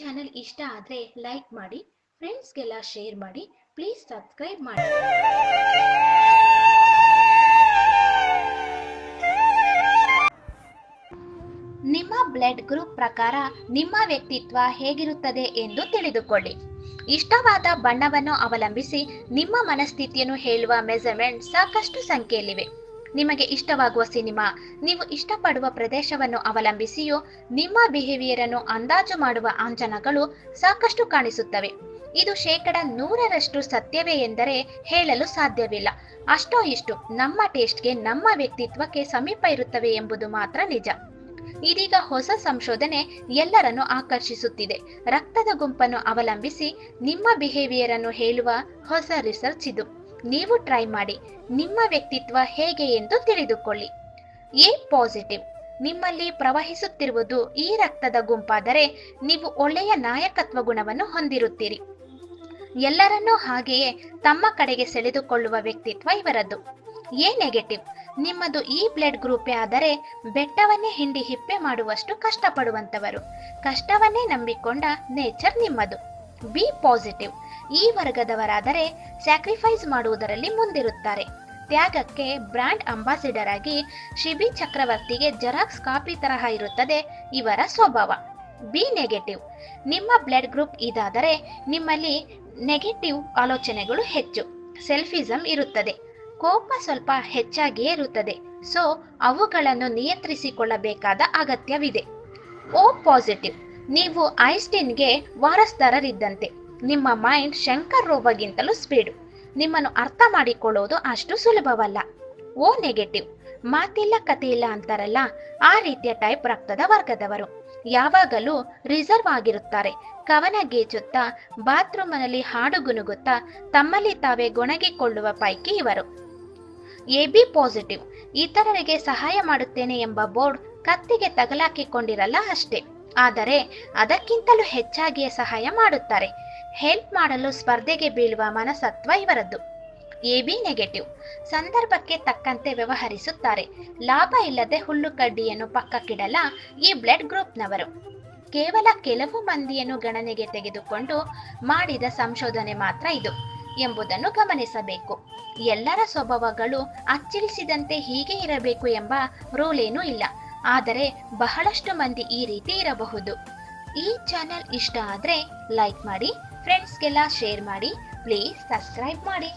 Channel ಇಷ್ಟ ಆದರೆ like ಮಾಡಿ ಫ್ರೆಂಡ್ಸ್ಗೆಲ್ಲ ಶೇರ್ ಮಾಡಿ ಪ್ಲೀಸ್ ಸಬ್ಸ್ಕ್ರೈಬ್ ಮಾಡಿ. ನಿಮ್ಮ ಬ್ಲಡ್ ಗ್ರೂಪ್ ಪ್ರಕಾರ ನಿಮ್ಮ ವ್ಯಕ್ತಿತ್ವ ಹೇಗಿರುತ್ತದೆ ಎಂದು ತಿಳಿದುಕೊಳ್ಳಿ. ಇಷ್ಟವಾದ ಬಣ್ಣವನ್ನು ಅವಲಂಬಿಸಿ ನಿಮ್ಮ ಮನಸ್ಥಿತಿಯನ್ನು ಹೇಳುವ ಮೆಜರ್ಮೆಂಟ್ ಸಾಕಷ್ಟು ಸಂಖ್ಯೆಯಲ್ಲಿವೆ. ನಿಮಗೆ ಇಷ್ಟವಾಗುವ ಸಿನಿಮಾ, ನೀವು ಇಷ್ಟಪಡುವ ಪ್ರದೇಶವನ್ನು ಅವಲಂಬಿಸಿಯೂ, ನಿಮ್ಮ ಬಿಹೇವಿಯರ್ ಅನ್ನು ಅಂದಾಜು ಮಾಡುವ ಆಂಜನಗಳು ಸಾಕಷ್ಟು ಕಾಣಿಸುತ್ತವೆ. ಇದು ಶೇಕಡ ನೂರರಷ್ಟು ಸತ್ಯವೇ ಎಂದರೆ ಹೇಳಲು ಸಾಧ್ಯವಿಲ್ಲ. ಅಷ್ಟೋ ಇಷ್ಟು ನಮ್ಮ ಟೇಸ್ಟ್ಗೆ, ನಮ್ಮ ವ್ಯಕ್ತಿತ್ವಕ್ಕೆ ಸಮೀಪ ಇರುತ್ತವೆ ಎಂಬುದು ಮಾತ್ರ ನಿಜ. ಇದೀಗ ಹೊಸ ಸಂಶೋಧನೆ ಎಲ್ಲರನ್ನು ಆಕರ್ಷಿಸುತ್ತಿದೆ. ರಕ್ತದ ಗುಂಪನ್ನು ಅವಲಂಬಿಸಿ ನಿಮ್ಮ ಬಿಹೇವಿಯರ್ ಅನ್ನು ಹೇಳುವ ಹೊಸ ರಿಸರ್ಚ್ ಇದು. ನೀವು ಟ್ರೈ ಮಾಡಿ. ನಿಮ್ಮ ವ್ಯಕ್ತಿತ್ವ ಹೇಗೆ ಎಂದು ತಿಳಿದುಕೊಳ್ಳಿ. A positive. ನಿಮ್ಮಲ್ಲಿ ಪ್ರವಹಿಸುತ್ತಿರುವುದು ಈ ರಕ್ತದ ಗುಂಪಾದರೆ ನೀವು ಒಳ್ಳೆಯ ನಾಯಕತ್ವ ಗುಣವನ್ನು ಹೊಂದಿರುತ್ತೀರಿ. ಎಲ್ಲರನ್ನೂ ಹಾಗೆಯೇ ತಮ್ಮ ಕಡೆಗೆ ಸೆಳೆದುಕೊಳ್ಳುವ ವ್ಯಕ್ತಿತ್ವ ಇವರದ್ದು. A negative. ನಿಮ್ಮದು ಈ ಬ್ಲಡ್ ಗ್ರೂಪೇ ಆದರೆ ಬೆಟ್ಟವನ್ನೇ ಹಿಂಡಿ ಹಿಪ್ಪೆ ಮಾಡುವಷ್ಟು ಕಷ್ಟಪಡುವಂತವರು ಕಷ್ಟವನ್ನೇ ನಂಬಿಕೊಂಡ ನೇಚರ್ ನಿಮ್ಮದು. B positive. ಈ ವರ್ಗದವರಾದರೆ ಸ್ಯಾಕ್ರಿಫೈಸ್ ಮಾಡುವುದರಲ್ಲಿ ಮುಂದಿರುತ್ತಾರೆ. ತ್ಯಾಗಕ್ಕೆ ಬ್ರ್ಯಾಂಡ್ ಅಂಬಾಸಿಡರ್ ಆಗಿ ಶಿಬಿ ಚಕ್ರವರ್ತಿಗೆ ಜೆರಾಕ್ಸ್ ಕಾಪಿ ತರಹ ಇರುತ್ತದೆ ಇವರ ಸ್ವಭಾವ. B negative. ನಿಮ್ಮ ಬ್ಲಡ್ ಗ್ರೂಪ್ ಇದಾದರೆ ನಿಮ್ಮಲ್ಲಿ ನೆಗೆಟಿವ್ ಆಲೋಚನೆಗಳು ಹೆಚ್ಚು. ಸೆಲ್ಫಿಸಮ್ ಇರುತ್ತದೆ. ಕೋಪ ಸ್ವಲ್ಪ ಹೆಚ್ಚಾಗಿಯೇ ಇರುತ್ತದೆ. ಸೊ ಅವುಗಳನ್ನು ನಿಯಂತ್ರಿಸಿಕೊಳ್ಳಬೇಕಾದ ಅಗತ್ಯವಿದೆ. O positive. ನೀವು ಐನ್ಸ್ಟೀನ್ಗೆ ವಾರಸ್ದಾರರಿದ್ದಂತೆ. ನಿಮ್ಮ ಮೈಂಡ್ ಶಂಕರ್ ರೋಬಗಿಂತಲೂ ಸ್ಪೀಡು. ನಿಮ್ಮನ್ನು ಅರ್ಥ ಮಾಡಿಕೊಳ್ಳೋದು ಅಷ್ಟು ಸುಲಭವಲ್ಲ. O negative. ಮಾತಿಲ್ಲ, ಕಥೆಯಿಲ್ಲ ಅಂತಾರಲ್ಲ, ಆ ರೀತಿಯ ಟೈಪ್ ರಕ್ತದ ವರ್ಗದವರು. ಯಾವಾಗಲೂ ರಿಸರ್ವ್ ಆಗಿರುತ್ತಾರೆ. ಕವನ ಗೇಜುತ್ತಾ ಬಾತ್ರೂಮ್ನಲ್ಲಿ ಹಾಡು ಗುನುಗುತ್ತಾ, ತಮ್ಮಲ್ಲಿ ತಾವೇ ಗೊಣಗಿಕೊಳ್ಳುವ ಪೈಕಿ ಇವರು. A B positive. ಇತರರಿಗೆ ಸಹಾಯ ಮಾಡುತ್ತೇನೆ ಎಂಬ ಬೋರ್ಡ್ ಕತ್ತಿಗೆ ತಗಲಾಕಿಕೊಂಡಿರಲ್ಲ ಅಷ್ಟೇ. ಆದರೆ ಅದಕ್ಕಿಂತಲೂ ಹೆಚ್ಚಾಗಿಯೇ ಸಹಾಯ ಮಾಡುತ್ತಾರೆ. ಹೆಲ್ಪ್ ಮಾಡಲು ಸ್ಪರ್ಧೆಗೆ ಬೀಳುವ ಮನಸತ್ವ ಇವರದ್ದು. A B negative. ಸಂದರ್ಭಕ್ಕೆ ತಕ್ಕಂತೆ ವ್ಯವಹರಿಸುತ್ತಾರೆ. ಲಾಭ ಇಲ್ಲದೆ ಹುಲ್ಲು ಕಡ್ಡಿಯನ್ನು ಪಕ್ಕಕ್ಕಿಡಲ ಈ ಬ್ಲಡ್ ಗ್ರೂಪ್ನವರು. ಕೇವಲ ಕೆಲವು ಮಂದಿಯನ್ನು ಗಣನೆಗೆ ತೆಗೆದುಕೊಂಡು ಮಾಡಿದ ಸಂಶೋಧನೆ ಮಾತ್ರ ಇದು ಎಂಬುದನ್ನು ಗಮನಿಸಬೇಕು. ಎಲ್ಲರ ಸ್ವಭಾವಗಳು ಅಚ್ಚಳಿಸಿದಂತೆ ಹೀಗೆ ಇರಬೇಕು ಎಂಬ ರೂಲೇನೂ ಇಲ್ಲ. ಆದರೆ ಬಹಳಷ್ಟು ಮಂದಿ ಈ ರೀತಿ ಇರಬಹುದು. ಈ ಚಾನೆಲ್ ಇಷ್ಟ ಆದರೆ ಲೈಕ್ ಮಾಡಿ ಫ್ರೆಂಡ್ಸ್ಗೆಲ್ಲ ಶೇರ್ ಮಾಡಿ ಪ್ಲೀಸ್ ಸಬ್ಸ್ಕ್ರೈಬ್ ಮಾಡಿ.